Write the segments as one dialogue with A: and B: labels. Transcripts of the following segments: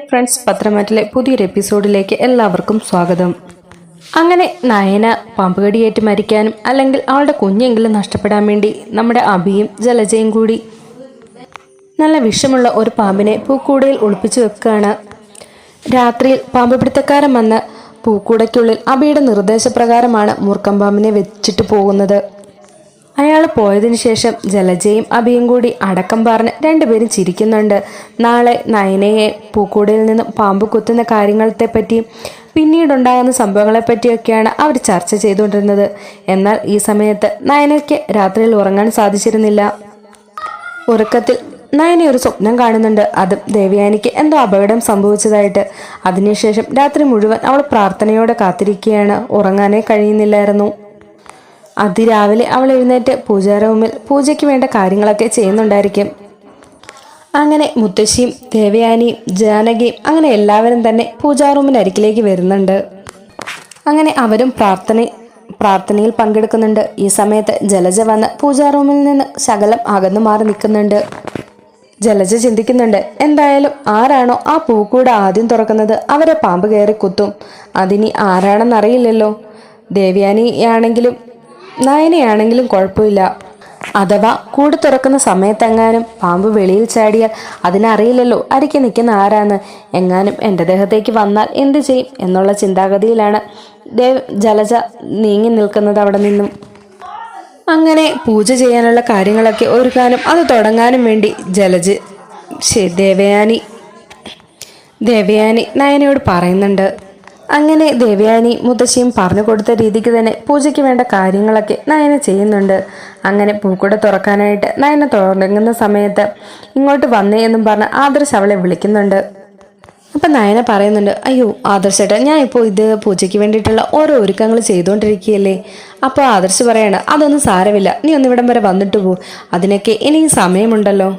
A: Hi friends പത്രമാറ്റിലെ പുതിയൊരു എപ്പിസോഡിലേക്ക് എല്ലാവർക്കും സ്വാഗതം. അങ്ങനെ നയന പാമ്പുകടിയേറ്റ് മരിക്കാനും അല്ലെങ്കിൽ അവളുടെ കുഞ്ഞെങ്കിലും നഷ്ടപ്പെടാൻ വേണ്ടി നമ്മുടെ അഭിയും ജലജയും കൂടി നല്ല വിഷമുള്ള ഒരു പാമ്പിനെ പൂക്കൂടയിൽ ഒളിപ്പിച്ചു വെക്കുകയാണ്. രാത്രിയിൽ പാമ്പ് പിടുത്തക്കാരൻ വന്ന് പൂക്കൂടയ്ക്കുള്ളിൽ അബിയുടെ നിർദ്ദേശപ്രകാരമാണ് മൂർക്കം പാമ്പിനെ വെച്ചിട്ട് പോകുന്നത്. അയാൾ പോയതിനു ശേഷം ജലജയും അബിയും കൂടി അടക്കം പറഞ്ഞ് രണ്ടുപേരും ചിരിക്കുന്നുണ്ട്. നാളെ നയനയെ പൂക്കൂടിൽ നിന്നും പാമ്പ് കുത്തുന്ന കാര്യങ്ങളത്തെ പറ്റിയും പിന്നീടുണ്ടാകുന്ന സംഭവങ്ങളെ പറ്റിയൊക്കെയാണ് അവർ ചർച്ച ചെയ്തുകൊണ്ടിരുന്നത്. എന്നാൽ ഈ സമയത്ത് നയനയ്ക്ക് രാത്രിയിൽ ഉറങ്ങാൻ സാധിച്ചിരുന്നില്ല. ഉറക്കത്തിൽ നയന ഒരു സ്വപ്നം കാണുന്നുണ്ട്. അതും ദേവയാനിക്ക് എന്തോ അപകടം സംഭവിച്ചതായിട്ട്. അതിനുശേഷം രാത്രി മുഴുവൻ അവൾ പ്രാർത്ഥനയോടെ കാത്തിരിക്കുകയാണ്. ഉറങ്ങാനേ കഴിയുന്നില്ലായിരുന്നു. അതിരാവിലെ അവൾ എഴുന്നേറ്റ് പൂജാറൂമിൽ പൂജയ്ക്ക് വേണ്ട കാര്യങ്ങളൊക്കെ ചെയ്യുന്നുണ്ടായിരിക്കും. അങ്ങനെ മുത്തശ്ശിയും ദേവയാനിയും ജാനകിയും അങ്ങനെ എല്ലാവരും തന്നെ പൂജാറൂമിന്റെ അരികിലേക്ക് വരുന്നുണ്ട്. അങ്ങനെ അവരും പ്രാർത്ഥന പ്രാർത്ഥനയിൽ പങ്കെടുക്കുന്നുണ്ട്. ഈ സമയത്ത് ജലജ വന്ന് പൂജാറൂമിൽ നിന്ന് ശകലം അകന്നു മാറി നിൽക്കുന്നുണ്ട്. ജലജ ചിന്തിക്കുന്നുണ്ട് എന്തായാലും ആരാണോ ആ പൂക്കൂട് ആദ്യം തുറക്കുന്നത്? അവരെ പാമ്പ് കയറി കുത്തും. അതിനി ആരാണെന്നറിയില്ലല്ലോ. ദേവയാനിയാണെങ്കിലും നയനയാണെങ്കിലും കുഴപ്പമില്ല. അഥവാ കൂട് തുറക്കുന്ന സമയത്തെങ്ങാനും പാമ്പ് വെളിയിൽ ചാടിയാൽ അതിനറിയില്ലല്ലോ അരിക്ക് നിൽക്കുന്ന ആരാന്ന്. എങ്ങാനും എന്റെ ദേഹത്തേക്ക് വന്നാൽ എന്ത് ചെയ്യും എന്നുള്ള ചിന്താഗതിയിലാണ് ദേവ് ജലജ നീങ്ങി നിൽക്കുന്നത് അവിടെ നിന്നും. അങ്ങനെ പൂജ ചെയ്യാനുള്ള കാര്യങ്ങളൊക്കെ ഒരുക്കാനും അത് തുടങ്ങാനും വേണ്ടി ജലജ് ദേവയാനി ദേവയാനി നയനയോട് പറയുന്നുണ്ട്. അങ്ങനെ ദേവയാനി മുത്തശ്ശിയും പറഞ്ഞു കൊടുത്ത രീതിക്ക് തന്നെ പൂജയ്ക്ക് വേണ്ട കാര്യങ്ങളൊക്കെ നയന ചെയ്യുന്നുണ്ട്. അങ്ങനെ പൂക്കൂടെ തുറക്കാനായിട്ട് നയന തുടങ്ങുന്ന സമയത്ത് ഇങ്ങോട്ട് വന്നേ എന്നും പറഞ്ഞ് ആദർശ് അവളെ വിളിക്കുന്നുണ്ട്. അപ്പം നയന പറയുന്നുണ്ട് അയ്യോ ആദർശേട്ടാ ഞാൻ ഇപ്പോൾ ഇത് പൂജയ്ക്ക് വേണ്ടിയിട്ടുള്ള ഓരോ ഒരുക്കങ്ങൾ ചെയ്തുകൊണ്ടിരിക്കുകയല്ലേ അപ്പോൾ ആദർശ് പറയാണ് അതൊന്നും സാരമില്ല നീ ഒന്നിവിടം വരെ വന്നിട്ട് പോ. അതിനൊക്കെ ഇനിയും സമയമുണ്ടല്ലോ.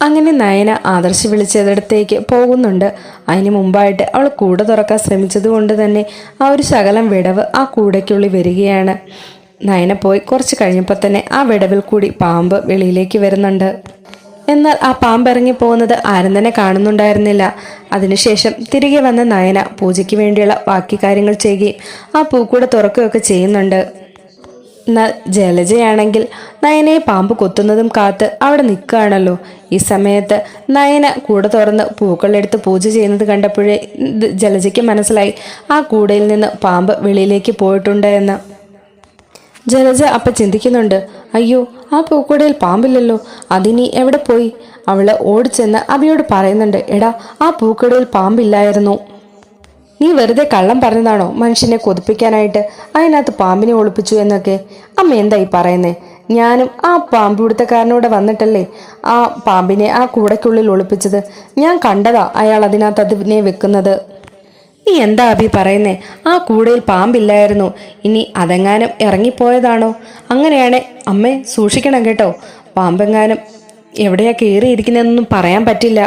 A: അങ്ങനെ നയന ആദർശ് വിളിച്ചതിടത്തേക്ക് പോകുന്നുണ്ട്. അതിന് മുമ്പായിട്ട് അവൾ കൂടെ തുറക്കാൻ ശ്രമിച്ചത് കൊണ്ട് തന്നെ ആ ഒരു ശകലം വിടവ് ആ കൂടയ്ക്കുള്ളിൽ വരികയാണ്. നയന പോയി കുറച്ച് കഴിഞ്ഞപ്പോൾ തന്നെ ആ വിടവിൽ കൂടി പാമ്പ് വെളിയിലേക്ക് വരുന്നുണ്ട്. എന്നാൽ ആ പാമ്പ് ഇറങ്ങി പോകുന്നത് ആരും തന്നെ കാണുന്നുണ്ടായിരുന്നില്ല. അതിനുശേഷം തിരികെ വന്ന നയന പൂജയ്ക്ക് വേണ്ടിയുള്ള ബാക്കി കാര്യങ്ങൾ ചെയ്യുകയും ആ പൂക്കൂടെ തുറക്കുകയൊക്കെ ചെയ്യുന്നുണ്ട്. എന്നാൽ ജലജയാണെങ്കിൽ നയനയെ പാമ്പ് കൊത്തുന്നതും കാത്ത് അവിടെ നിൽക്കുകയാണല്ലോ. ഈ സമയത്ത് നയന കൂടെ തുറന്ന് പൂക്കളെടുത്ത് പൂജ ചെയ്യുന്നത് കണ്ടപ്പോഴേ ജലജയ്ക്ക് മനസ്സിലായി. ആ കൂടയിൽ നിന്ന് പാമ്പ് വെളിയിലേക്ക് പോയിട്ടുണ്ട് എന്ന്. ജലജ അപ്പം ചിന്തിക്കുന്നുണ്ട് അയ്യോ ആ പൂക്കൂടയിൽ പാമ്പില്ലല്ലോ. അതിനി എവിടെ പോയി? അവൾ ഓടിച്ചെന്ന് അബിയോട് പറയുന്നുണ്ട് എടാ ആ പൂക്കടയിൽ പാമ്പില്ലായിരുന്നു. നീ വെറുതെ കള്ളം പറഞ്ഞതാണോ മനുഷ്യനെ കൊതിപ്പിക്കാനായിട്ട്? അതിനകത്ത് പാമ്പിനെ ഒളിപ്പിച്ചു എന്നൊക്കെ. അമ്മ എന്തായി പറയുന്നേ? ഞാനും ആ പാമ്പ് പിടുത്തക്കാരനോട് വന്നിട്ടല്ലേ ആ പാമ്പിനെ ആ കൂടയ്ക്കുള്ളിൽ ഒളിപ്പിച്ചത്. ഞാൻ കണ്ടതാ അയാൾ അതിനകത്ത് അതിനെ വെക്കുന്നത്. നീ എന്താ അഭി പറയുന്നേ? ആ കൂടയിൽ പാമ്പില്ലായിരുന്നു. ഇനി അതെങ്ങാനും ഇറങ്ങിപ്പോയതാണോ? അങ്ങനെയാണെ അമ്മേ സൂക്ഷിക്കണം കേട്ടോ. പാമ്പെങ്ങാനും എവിടെയാ കയറിയിരിക്കുന്നതെന്നൊന്നും പറയാൻ പറ്റില്ല.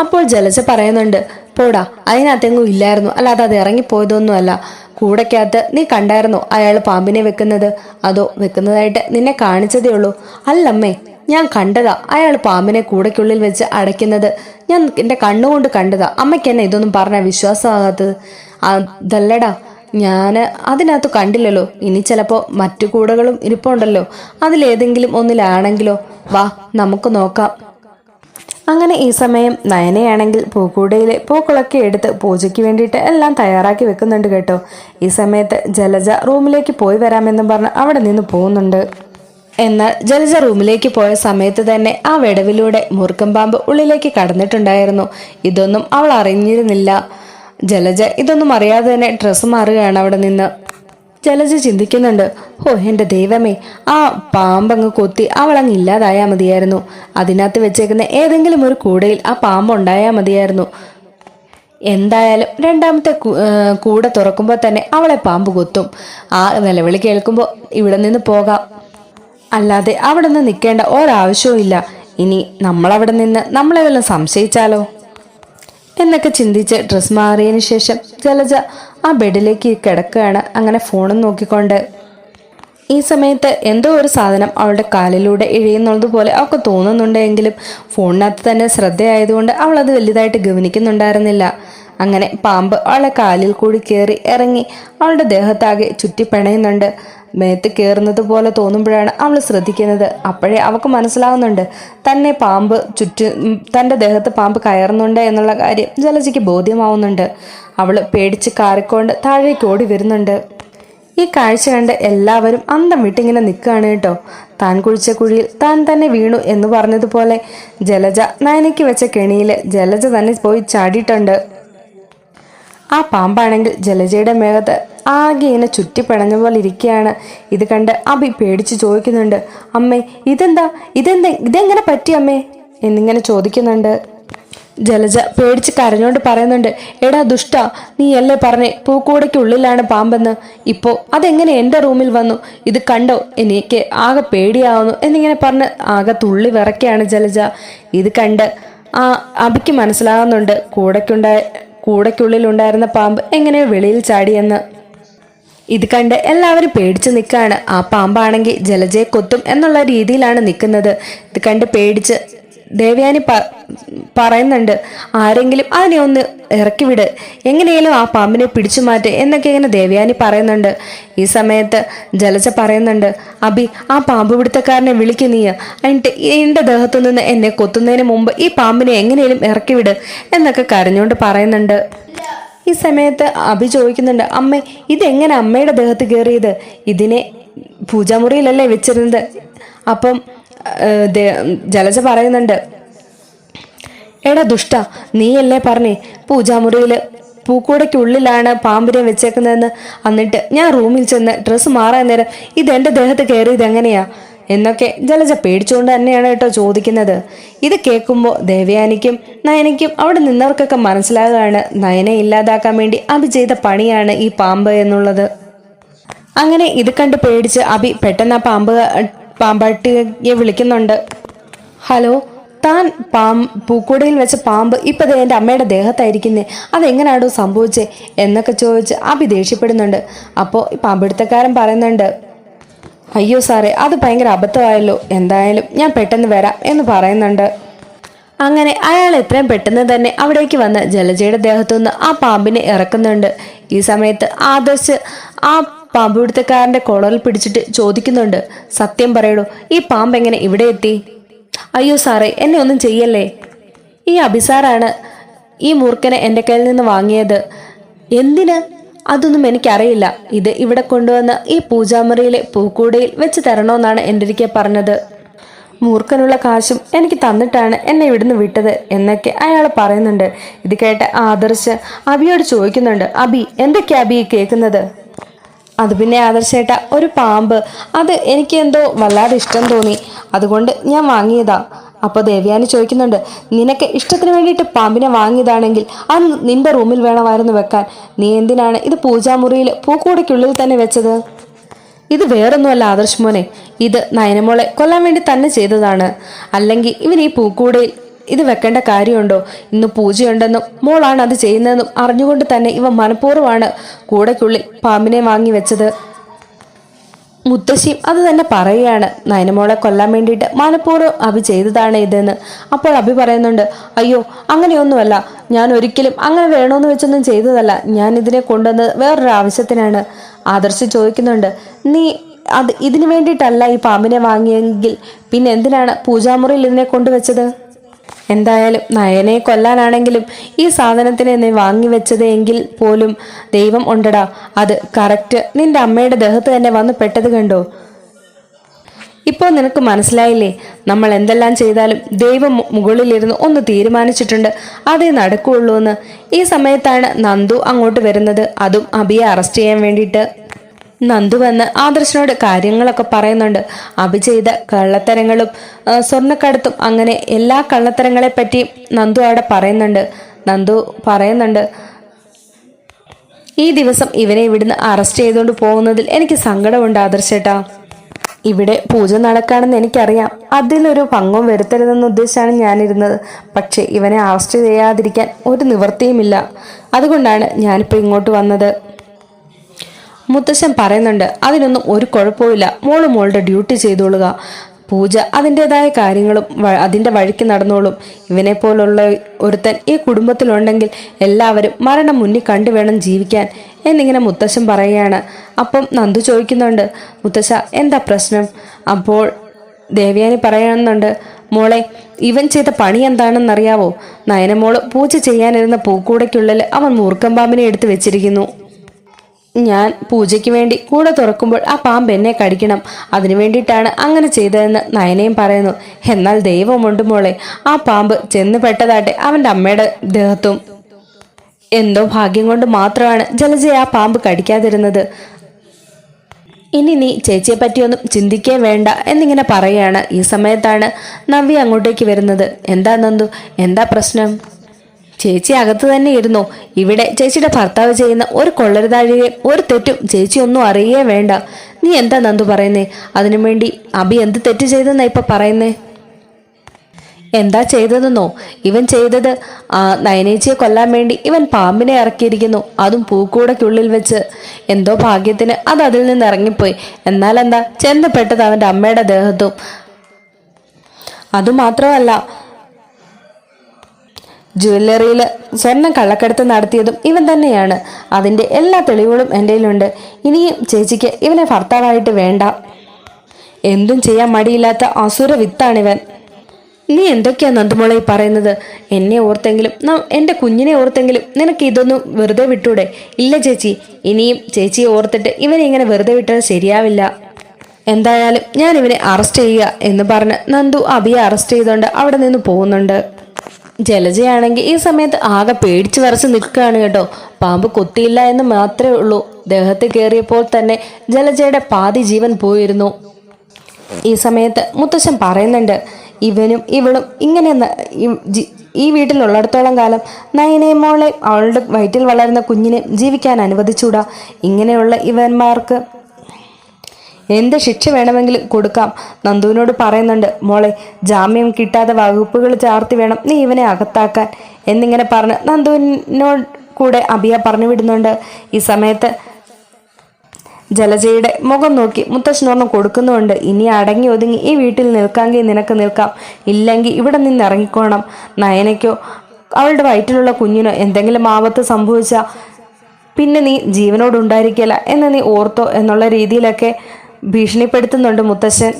A: അപ്പോൾ ജലജ പറയുന്നുണ്ട് പോടാ അതിനകത്തെങ്ങും ഇല്ലായിരുന്നു. അല്ലാതെ അത് ഇറങ്ങിപ്പോയതൊന്നും അല്ല കൂടയ്ക്കകത്ത് നീ കണ്ടായിരുന്നോ അയാൾ പാമ്പിനെ വെക്കുന്നത്? അതോ വെക്കുന്നതായിട്ട് നിന്നെ കാണിച്ചതേ ഉള്ളൂ. അല്ലമ്മേ ഞാൻ കണ്ടതാ. അയാൾ പാമ്പിനെ കൂടയ്ക്കുള്ളിൽ വെച്ച് അടയ്ക്കുന്നത്. ഞാൻ എന്റെ കണ്ണുകൊണ്ട് കണ്ടതാ. അമ്മയ്ക്ക് എന്നെ ഇതൊന്നും പറഞ്ഞാൽ വിശ്വാസമാകാത്തത്. അതല്ലടാ ഞാൻ അതിനകത്ത് കണ്ടില്ലല്ലോ. ഇനി ചിലപ്പോൾ മറ്റു കൂടകളും ഇരിപ്പുണ്ടല്ലോ. അതിലേതെങ്കിലും ഒന്നിലാണെങ്കിലോ. വാ നമുക്ക് നോക്കാം. അങ്ങനെ ഈ സമയം നയനയാണെങ്കിൽ പൂക്കൂടയിലെ പൂക്കളൊക്കെ എടുത്ത് പൂജയ്ക്ക് വേണ്ടിയിട്ട് എല്ലാം തയ്യാറാക്കി വെക്കുന്നുണ്ട് കേട്ടോ. ഈ സമയത്ത് ജലജ റൂമിലേക്ക് പോയി വരാമെന്നും പറഞ്ഞ് അവിടെ നിന്ന് പോകുന്നുണ്ട്. എന്നാൽ ജലജ റൂമിലേക്ക് പോയ സമയത്ത് തന്നെ ആ വിടവിലൂടെ മുറുക്കം പാമ്പ് ഉള്ളിലേക്ക് കടന്നിട്ടുണ്ടായിരുന്നു. ഇതൊന്നും അവൾ അറിഞ്ഞിരുന്നില്ല. ജലജ ഇതൊന്നും അറിയാതെ തന്നെ ഡ്രസ്സ് മാറുകയാണ് അവിടെ നിന്ന്. ജലജ ചിന്തിക്കുന്നുണ്ട് ഓ എന്റെ ദൈവമേ ആ പാമ്പങ്ങ് കൊത്തി അവളങ്ങ് ഇല്ലാതായാൽ മതിയായിരുന്നു. അതിനകത്ത് വെച്ചേക്കുന്ന ഏതെങ്കിലും ഒരു കൂടയിൽ ആ പാമ്പ് ഉണ്ടായാൽ മതിയായിരുന്നു. എന്തായാലും രണ്ടാമത്തെ കൂട തുറക്കുമ്പോൾ തന്നെ അവളെ പാമ്പ് കൊത്തും. ആ നിലവിളി കേൾക്കുമ്പോൾ ഇവിടെ നിന്ന് പോകാം. അല്ലാതെ അവിടെ നിന്ന് നിൽക്കേണ്ട ഒരാവശ്യവും ഇല്ല. ഇനി നമ്മളവിടെ നിന്ന് നമ്മളെ വല്ലതും സംശയിച്ചാലോ? എന്നൊക്കെ ചിന്തിച്ച് ഡ്രസ് മാറിയതിന് ശേഷം ജലജ ആ ബെഡിലേക്ക് കിടക്കുകയാണ്. അങ്ങനെ ഫോണും നോക്കിക്കൊണ്ട്. ഈ സമയത്ത് എന്തോ ഒരു സാധനം അവളുടെ കാലിലൂടെ ഇഴയുന്നത് പോലെ അവൾക്ക് തോന്നുന്നുണ്ടെങ്കിലും ഫോണിനകത്ത് തന്നെ ശ്രദ്ധയായതുകൊണ്ട് അവൾ അത് വലുതായിട്ട് ഗവനിക്കുന്നുണ്ടായിരുന്നില്ല. അങ്ങനെ പാമ്പ് അവളെ കാലിൽ കൂടി കയറി ഇറങ്ങി അവളുടെ ദേഹത്താകെ ചുറ്റി പിണയുന്നുണ്ട് മേത്ത് കയറുന്നത് പോലെ തോന്നുമ്പോഴാണ് അവൾ ശ്രദ്ധിക്കുന്നത്. അപ്പോഴേ അവൾക്ക് മനസ്സിലാവുന്നുണ്ട്. തന്നെ പാമ്പ് ചുറ്റും തന്റെ ദേഹത്ത് പാമ്പ് കയറുന്നുണ്ട് എന്നുള്ള കാര്യം ജലജയ്ക്ക് ബോധ്യമാവുന്നുണ്ട്. അവൾ പേടിച്ച് കാറിക്കൊണ്ട് താഴേക്ക് ഓടി വരുന്നുണ്ട്. ഈ കാഴ്ച കണ്ട് എല്ലാവരും അന്തം വിട്ടിങ്ങനെ നിൽക്കുകയാണ് കേട്ടോ. താൻ കുഴിച്ച കുഴിയിൽ താൻ തന്നെ വീണു എന്ന് പറഞ്ഞതുപോലെ ജലജ നയനയ്ക്ക് വെച്ച കെണിയിൽ ജലജ തന്നെ പോയി ചാടിയിട്ടുണ്ട്. ആ പാമ്പാണെങ്കിൽ ജലജയുടെ മേഘത്ത് ആകെ ഇങ്ങനെ ചുറ്റിപ്പിണഞ്ഞ പോലെ ഇരിക്കുകയാണ്. ഇത് കണ്ട് അഭി പേടിച്ച് ചോദിക്കുന്നുണ്ട് അമ്മേ ഇതെന്താ? ഇതെന്താ? ഇതെങ്ങനെ പറ്റി അമ്മേ? എന്നിങ്ങനെ ചോദിക്കുന്നുണ്ട്. ജലജ പേടിച്ച് കരഞ്ഞോണ്ട് പറയുന്നുണ്ട് എടാ ദുഷ്ട നീ അല്ലേ പറഞ്ഞേ പൂക്കൂടയ്ക്കുള്ളിലാണ് പാമ്പെന്ന്. ഇപ്പോ അതെങ്ങനെ എന്റെ റൂമിൽ വന്നു? ഇത് കണ്ടോ? എനിക്ക് ആകെ പേടിയാവുന്നു. എന്നിങ്ങനെ പറഞ്ഞ് ആകെ തുള്ളി വിറയ്ക്കുകയാണ് ജലജ. ഇത് കണ്ട് ആ അബിക്ക് മനസ്സിലാകുന്നുണ്ട് കൂടയ്ക്കുണ്ടായ കൂടയ്ക്കുള്ളിലുണ്ടായിരുന്ന പാമ്പ് എങ്ങനെ വെളിയിൽ ചാടിയെന്ന്. ഇത് കണ്ട് എല്ലാവരും പേടിച്ച് നിൽക്കുകയാണ്. ആ പാമ്പാണെങ്കിൽ ജലജയെ കൊത്തും എന്നുള്ള രീതിയിലാണ് നിൽക്കുന്നത്. ഇത് കണ്ട് പേടിച്ച് ദേവയാനി പറയുന്നുണ്ട് ആരെങ്കിലും അതിനെ ഒന്ന് ഇറക്കി വിട് എങ്ങനെയാലും ആ പാമ്പിനെ പിടിച്ചു മാറ്റ് എന്നൊക്കെ ഇങ്ങനെ ദേവയാനി പറയുന്നുണ്ട്. ഈ സമയത്ത് ജലജ പറയുന്നുണ്ട് അബി ആ പാമ്പ് പിടുത്തക്കാരനെ വിളിക്കു നീ എന്നിട്ട് എന്റെ ദേഹത്തു നിന്ന് എന്നെ കൊത്തുന്നതിന് മുമ്പ് ഈ പാമ്പിനെ എങ്ങനെയും ഇറക്കി വിട് എന്നൊക്കെ കരഞ്ഞുകൊണ്ട് പറയുന്നുണ്ട്. ഈ സമയത്ത് അഭി ചോദിക്കുന്നുണ്ട് അമ്മ ഇതെങ്ങനെ അമ്മയുടെ ദേഹത്ത് കയറിയത് ഇതിനെ പൂജാമുറിയിലല്ലേ വെച്ചിരുന്നത്? അപ്പം ജലജ പറയുന്നുണ്ട് എടാ ദുഷ്ട നീയല്ലേ പറഞ്ഞേ പൂജാമുറിയിൽ പൂക്കൂടയ്ക്കുള്ളിലാണ് പാമ്പിനെ വെച്ചേക്കുന്നതെന്ന്. എന്നിട്ട് ഞാൻ റൂമിൽ ചെന്ന് ഡ്രസ്സ് മാറാൻ നേരം ഇത് എന്റെ ദേഹത്ത് കയറിയത് എങ്ങനെയാ? എന്നൊക്കെ ജലജ പേടിച്ചുകൊണ്ട് തന്നെയാണ് കേട്ടോ ചോദിക്കുന്നത്. ഇത് കേൾക്കുമ്പോൾ ദേവയാനിക്കും നയനയ്ക്കും അവിടെ നിന്നവർക്കൊക്കെ മനസ്സിലാകുകയാണ് നയനെ ഇല്ലാതാക്കാൻ വേണ്ടി അഭി ചെയ്ത പണിയാണ് ഈ പാമ്പ് എന്നുള്ളത്. അങ്ങനെ ഇത് കണ്ട് പേടിച്ച് അഭി പെട്ടെന്ന് ആ പാമ്പ് പാമ്പാട്ടിയെ വിളിക്കുന്നുണ്ട്. ഹലോ താൻ പാം പൂക്കൂടയിൽ വെച്ച പാമ്പ് ഇപ്പം ദേ എന്റെ അമ്മയുടെ ദേഹത്തായിരിക്കുന്നേ. അതെങ്ങനെയാണോ സംഭവിച്ചേ എന്നൊക്കെ ചോദിച്ച് അഭി ദേഷ്യപ്പെടുന്നുണ്ട്. അപ്പോൾ പാമ്പെടുത്തക്കാരൻ പറയുന്നുണ്ട് അയ്യോ സാറേ അത് ഭയങ്കര അബദ്ധമായല്ലോ. എന്തായാലും ഞാൻ പെട്ടെന്ന് വരാം എന്ന് പറയുന്നുണ്ട്. അങ്ങനെ അയാൾ എത്രയും പെട്ടെന്ന് തന്നെ അവിടേക്ക് വന്ന് ജലജയുടെ ദേഹത്തുനിന്ന് ആ പാമ്പിനെ ഇറക്കുന്നുണ്ട്. ഈ സമയത്ത് ആദർശ് ആ പാമ്പ് പിടുത്തക്കാരന്റെ കുളറിൽ പിടിച്ചിട്ട് ചോദിക്കുന്നുണ്ട്. സത്യം പറയടോ ഈ പാമ്പ് എങ്ങനെ ഇവിടെ എത്തി? അയ്യോ സാറേ എന്നെ ഒന്നും ചെയ്യല്ലേ? ഈ അഭിസാറാണ് ഈ മൂർഖനെ എന്റെ കയ്യിൽ നിന്ന് വാങ്ങിയത്. എന്തിന്? അതൊന്നും എനിക്കറിയില്ല. ഇത് ഇവിടെ കൊണ്ടുവന്ന് ഈ പൂജാമുറിയിലെ പൂക്കൂടയിൽ വെച്ച് തരണമെന്നാണ് എന്റെ ഒരിക്കൽ പറഞ്ഞത്. മൂർഖനുള്ള കാശും എനിക്ക് തന്നിട്ടാണ് എന്നെ ഇവിടുന്ന് വിട്ടത് എന്നൊക്കെ അയാൾ പറയുന്നുണ്ട്. ഇത് കേട്ട് ആദർശ് അബിയോട് ചോദിക്കുന്നുണ്ട് അബി എന്തൊക്കെയാ അബി കേൾക്കുന്നത്? അത് പിന്നെ ആദർശേട്ട ഒരു പാമ്പ്. അത് എനിക്ക് എന്തോ വല്ലാതെ ഇഷ്ടം തോന്നി. അതുകൊണ്ട് ഞാൻ വാങ്ങിയതാ. അപ്പോൾ ദേവ്യാനി ചോദിക്കുന്നുണ്ട് നിനക്ക് ഇഷ്ടത്തിന് വേണ്ടിയിട്ട് പാമ്പിനെ വാങ്ങിയതാണെങ്കിൽ അത് നിന്റെ റൂമിൽ വേണമായിരുന്നു വെക്കാൻ. നീ എന്തിനാണ് ഇത് പൂജാമുറിയിൽ പൂക്കൂടയ്ക്കുള്ളിൽ തന്നെ വെച്ചത്? ഇത് വേറൊന്നുമല്ല ആദർശ് മോനെ. ഇത് നയനമോളെ കൊല്ലാൻ വേണ്ടി തന്നെ ചെയ്തതാണ്. അല്ലെങ്കിൽ ഇവൻ ഈ പൂക്കൂടയിൽ ഇത് വെക്കേണ്ട കാര്യമുണ്ടോ? ഇന്ന് പൂജയുണ്ടെന്നും മോളാണ് അത് ചെയ്യുന്നതെന്നും അറിഞ്ഞുകൊണ്ട് തന്നെ ഇവ മനഃപൂർവമാണ് കൂടയ്ക്കുള്ളിൽ പാമ്പിനെ വാങ്ങി വെച്ചത്. മുത്തശ്ശിയും അത് തന്നെ പറയുകയാണ്. നയനമോളെ കൊല്ലാൻ വേണ്ടിയിട്ട് മനഃപൂർവം അഭി ചെയ്തതാണ് ഇതെന്ന്. അപ്പോൾ അഭി പറയുന്നുണ്ട് അയ്യോ അങ്ങനെയൊന്നുമല്ല. ഞാൻ ഒരിക്കലും അങ്ങനെ വേണമെന്ന് വെച്ചൊന്നും ചെയ്തതല്ല. ഞാൻ ഇതിനെ കൊണ്ടുവന്നത് വേറൊരു ആവശ്യത്തിനാണ്. ആദർശ് ചോദിക്കുന്നുണ്ട് നീ അത് ഇതിനു വേണ്ടിയിട്ടല്ല ഈ പാമ്പിനെ വാങ്ങിയെങ്കിൽ പിന്നെ എന്തിനാണ് പൂജാമുറിയിൽ ഇതിനെ കൊണ്ടുവച്ചത്? എന്തായാലും നയനെ കൊല്ലാനാണെങ്കിലും ഈ സാധനത്തിന് നീ വാങ്ങി വെച്ചത് എങ്കിൽ പോലും ദൈവം ഉണ്ടടാ. അത് കറക്റ്റ് നിന്റെ അമ്മയുടെ ദേഹത്ത് തന്നെ വന്ന് പെട്ടത് കണ്ടോ? ഇപ്പോൾ നിനക്ക് മനസ്സിലായില്ലേ? നമ്മൾ എന്തെല്ലാം ചെയ്താലും ദൈവം മുകളിലിരുന്ന് ഒന്ന് തീരുമാനിച്ചിട്ടുണ്ട്. അതേ നടക്കുകയുള്ളൂ എന്ന് ഈ സമയത്താണ് നന്ദു അങ്ങോട്ട് വരുന്നത്. അതും അബിയെ അറസ്റ്റ് ചെയ്യാൻ വേണ്ടിയിട്ട്. നന്ദു വന്ന് ആദർശനോട് കാര്യങ്ങളൊക്കെ പറയുന്നുണ്ട്. അഭി ചെയ്ത കള്ളത്തരങ്ങളും സ്വർണക്കടത്തും അങ്ങനെ എല്ലാ കള്ളത്തരങ്ങളെ പറ്റിയും നന്ദു അവിടെ പറയുന്നുണ്ട്. നന്ദു പറയുന്നുണ്ട് ഈ ദിവസം ഇവനെ ഇവിടുന്ന് അറസ്റ്റ് ചെയ്തുകൊണ്ട് പോകുന്നതിൽ എനിക്ക് സങ്കടമുണ്ട് ആദർശേട്ടാ. ഇവിടെ പൂജ നടക്കാണെന്ന് എനിക്കറിയാം. അതിലൊരു പങ്കും വരുത്തരുതെന്ന് ഉദ്ദേശിച്ചാണ് ഞാനിരുന്നത്. പക്ഷേ ഇവനെ അറസ്റ്റ് ചെയ്യാതിരിക്കാൻ ഒരു നിവൃത്തിയുമില്ല. അതുകൊണ്ടാണ് ഞാനിപ്പോൾ ഇങ്ങോട്ട് വന്നത്. മുത്തശ്ശൻ പറയുന്നുണ്ട് അതിനൊന്നും ഒരു കുഴപ്പമില്ല മോൾ മോളുടെ ഡ്യൂട്ടി ചെയ്തോളുക. പൂജ അതിന്റെതായ കാര്യങ്ങളും അതിന്റെ വഴിക്ക് നടന്നോളും. ഇവനെ പോലുള്ള ഒരുത്തൻ ഈ കുടുംബത്തിലുണ്ടെങ്കിൽ എല്ലാവരും മരണം മുന്നിൽ കണ്ടു വേണം ജീവിക്കാൻ എന്നിങ്ങനെ മുത്തശ്ശൻ പറയുകയാണ്. അപ്പം നന്ദു ചോദിക്കുന്നുണ്ട് മുത്തശ്ശ എന്താ പ്രശ്നം? അപ്പോൾ ദേവയാനി പറയുന്നുണ്ട് മോളെ ഇവൻ ചെയ്ത പണി എന്താണെന്നറിയാവോ? നയനമോൾ പൂജ ചെയ്യാനിരുന്ന പൂക്കൂടയ്ക്കുള്ളിൽ അവൻ മൂർക്കമ്പാമ്പിനെ എടുത്തു വെച്ചിരിക്കുന്നു. ഞാൻ പൂജയ്ക്ക് വേണ്ടി കൂടെ തുറക്കുമ്പോൾ ആ പാമ്പ് എന്നെ കടിക്കണം. അതിനു വേണ്ടിയിട്ടാണ് അങ്ങനെ ചെയ്തതെന്ന് നയനയും പറയുന്നു. എന്നാൽ ദൈവമുണ്ട് മോളെ ആ പാമ്പ് ചെന്ന് പെട്ടതാട്ടെ അവന്റെ അമ്മയുടെ ദേഹത്തും. എന്തോ ഭാഗ്യം കൊണ്ട് മാത്രമാണ് ജലജയെ ആ പാമ്പ് കടിക്കാതിരുന്നത്. ഇനി നീ ചേച്ചിയെ പറ്റിയൊന്നും ചിന്തിക്കേ വേണ്ട എന്നിങ്ങനെ പറയുകയാണ്. ഈ സമയത്താണ് നവ്യ അങ്ങോട്ടേക്ക് വരുന്നത്. എന്താ നന്ദു? എന്താ പ്രശ്നം? ചേച്ചി അകത്ത് തന്നെ ഇരുന്നു. ഇവിടെ ചേച്ചിയുടെ ഭർത്താവ് ചെയ്യുന്ന ഒരു കൊള്ളരുതാഴികയും ഒരു തെറ്റും ചേച്ചി ഒന്നും അറിയേ വേണ്ട. നീ എന്താ നന്ദു പറയുന്നേ? അതിനു വേണ്ടി അബി എന്ത് തെറ്റ് ചെയ്തെന്നാ ഇപ്പൊ പറയുന്നേ? എന്താ ചെയ്തതെന്നോ? ഇവൻ ചെയ്തത് നയനേച്ചിയെ കൊല്ലാൻ വേണ്ടി ഇവൻ പാമ്പിനെ ഇറക്കിയിരിക്കുന്നു. അതും പൂക്കൂടയ്ക്കുള്ളിൽ വെച്ച്. എന്തോ ഭാഗ്യത്തിന് അത് അതിൽ നിന്ന് ഇറങ്ങിപ്പോയി. എന്നാൽ എന്താ ചെന്നപ്പെട്ടത് അവന്റെ അമ്മയുടെ ദേഹത്തും. അതുമാത്രമല്ല ജ്വല്ലറിയിൽ സ്വർണം കള്ളക്കടത്ത് നടത്തിയതും ഇവൻ തന്നെയാണ്. അതിന്റെ എല്ലാ തെളിവുകളും എന്റെയിലുണ്ട് ഇനിയും ചേച്ചിക്ക് ഇവനെ ഭർത്താവായിട്ട് വേണ്ട. എന്തും ചെയ്യാൻ മടിയില്ലാത്ത അസുര വിത്താണിവൻ. നീ എന്തൊക്കെയാ നന്ദുമോളെ പറയുന്നത്? എന്നെ ഓർത്തെങ്കിലും എന്റെ കുഞ്ഞിനെ ഓർത്തെങ്കിലും നിനക്ക് ഇതൊന്നും വെറുതെ വിട്ടൂടെ? ഇല്ല ചേച്ചി. ഇനിയും ചേച്ചിയെ ഓർത്തിട്ട് ഇവനെ ഇങ്ങനെ വെറുതെ വിട്ടത് ശരിയാവില്ല. എന്തായാലും ഞാൻ ഇവനെ അറസ്റ്റ് ചെയ്യുക എന്ന് പറഞ്ഞ് നന്ദു അബിയെ അറസ്റ്റ് ചെയ്തുകൊണ്ട് അവിടെ നിന്ന് പോകുന്നുണ്ട്. ജലജയാണെങ്കിൽ ഈ സമയത്ത് ആകെ പേടിച്ചു വരച്ച് നിൽക്കുകയാണ് കേട്ടോ. പാമ്പ് കൊത്തിയില്ല എന്ന് മാത്രമേ ഉള്ളൂ. ദേഹത്ത് കയറിയപ്പോൾ തന്നെ ജലജയുടെ പാതി ജീവൻ പോയിരുന്നു. ഈ സമയത്ത് മുത്തശ്ശൻ പറയുന്നുണ്ട് ഇവനും ഇവളും ഇങ്ങനെ ഈ- വീട്ടിലുള്ളിടത്തോളം കാലം നയനയും മോളെ അവളുടെ വയറ്റിൽ വളരുന്ന കുഞ്ഞിനെ ജീവിക്കാൻ അനുവദിച്ചൂടാ ഇങ്ങനെയുള്ള ഇവന്മാർക്ക് എന്ത് ശിക്ഷ വേണമെങ്കിലും കൊടുക്കാം. നന്ദുവിനോട് പറയുന്നുണ്ട് മോളെ ജാമ്യം കിട്ടാതെ വകുപ്പുകൾ ചാർത്തി വേണം നീ ഇവനെ അകത്താക്കാൻ. എന്നിങ്ങനെ പറഞ്ഞ് നന്ദുവിനോട് കൂടെ അബിയ പറഞ്ഞു വിടുന്നുണ്ട്. ഈ സമയത്ത് ജലജയുടെ മുഖം നോക്കി മുത്തശ്ശനോർണം കൊടുക്കുന്നുണ്ട്. ഇനി അടങ്ങി ഒതുങ്ങി ഈ വീട്ടിൽ നിൽക്കാമെങ്കിൽ നിനക്ക് നിൽക്കാം. ഇല്ലെങ്കിൽ ഇവിടെ നിന്ന് ഇറങ്ങിക്കോണം. നയനയ്ക്കോ അവളുടെ വയറ്റിലുള്ള കുഞ്ഞിനോ എന്തെങ്കിലും ആപത്ത് സംഭവിച്ചാൽ പിന്നെ നീ ജീവനോടുണ്ടായിരിക്കില്ല എന്ന് നീ ഓർത്തോ എന്നുള്ള രീതിയിലൊക്കെ ഭീഷണിപ്പെടുത്തുന്നുണ്ട് മുത്തശ്ശൻ.